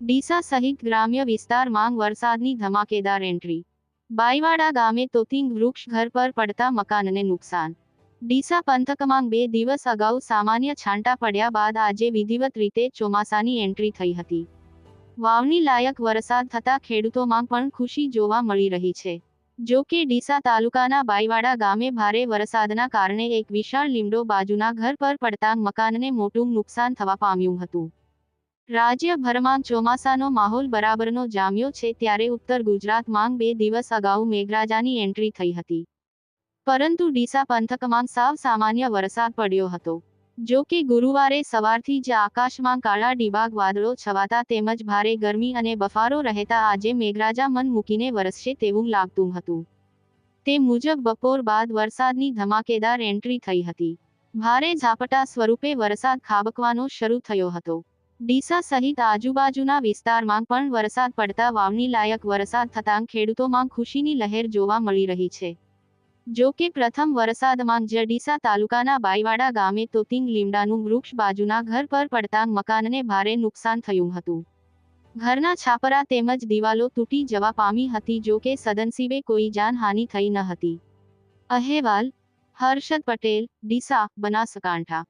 ડીસા સહિત ગ્રામ્ય વિસ્તારમાં વરસાદની ધમાકેદાર એન્ટ્રી. બાઈવાડા ગામે તોતિંગ વૃક્ષ ઘર પર પડતા મકાનને નુકસાન. ડીસા પંથકમાં બે દિવસ અગાઉ સામાન્ય છાંટા પડ્યા બાદ આજે વિધિવત રીતે ચોમાસાની એન્ટ્રી થઈ હતી. વાવણી લાયક વરસાદ થતા ખેડૂતોમાં પણ ખુશી જોવા મળી રહી છે. જો કે ડીસા તાલુકાના બાઈવાડા ગામે ભારે વરસાદના કારણે એક વિશાળ લીમડો બાજુના ઘર પર પડતા મકાનને મોટું નુકસાન થવા પામ્યું હતું. રાજ્યભરમાં ચોમાસાનો માહોલ બરાબરનો જામ્યો છે ત્યારે ઉત્તર ગુજરાતમાં બે દિવસ અગાઉ મેઘરાજાની એન્ટ્રી થઈ હતી. પરંતુ ડીસા પંથકમાં સાવ સામાન્ય વરસાદ પડ્યો હતો. જો કે ગુરુવારે સવારથી જ આકાશમાં કાળા ડિબાગ વાદળો છવાતા તેમજ ભારે ગરમી અને બફારો રહેતા આજે મેઘરાજા મન મૂકીને વરસશે તેવું લાગતું હતું. તે મુજબ બપોર બાદ વરસાદની ધમાકેદાર એન્ટ્રી થઈ હતી. ભારે ઝાપટા સ્વરૂપે વરસાદ ખાબકવાનો શરૂ થયો હતો. ડીસા સહિત આજુબાજુના વિસ્તારમાં પણ વરસાદ પડતા વાવણી લાયક વરસાદ થતાં ખેડૂતોમાં ખુશીની લહેર જોવા મળી રહી છે. જો કે પ્રથમ વરસાદમાં જ ડીસા તાલુકાના બાઈવાડા ગામે તોતિંગ લીમડાનું વૃક્ષ બાજુના ઘર પર પડતા મકાનને ભારે નુકસાન થયું હતું. ઘરના છાપરા તેમજ દિવાલો તૂટી જવા પામી હતી જો કે સદનસીબે કોઈ જાનહાનિ થઈ ન હતી. અહેવાલ, હર્ષદ પટેલ, ડીસા, બનાસકાંઠા.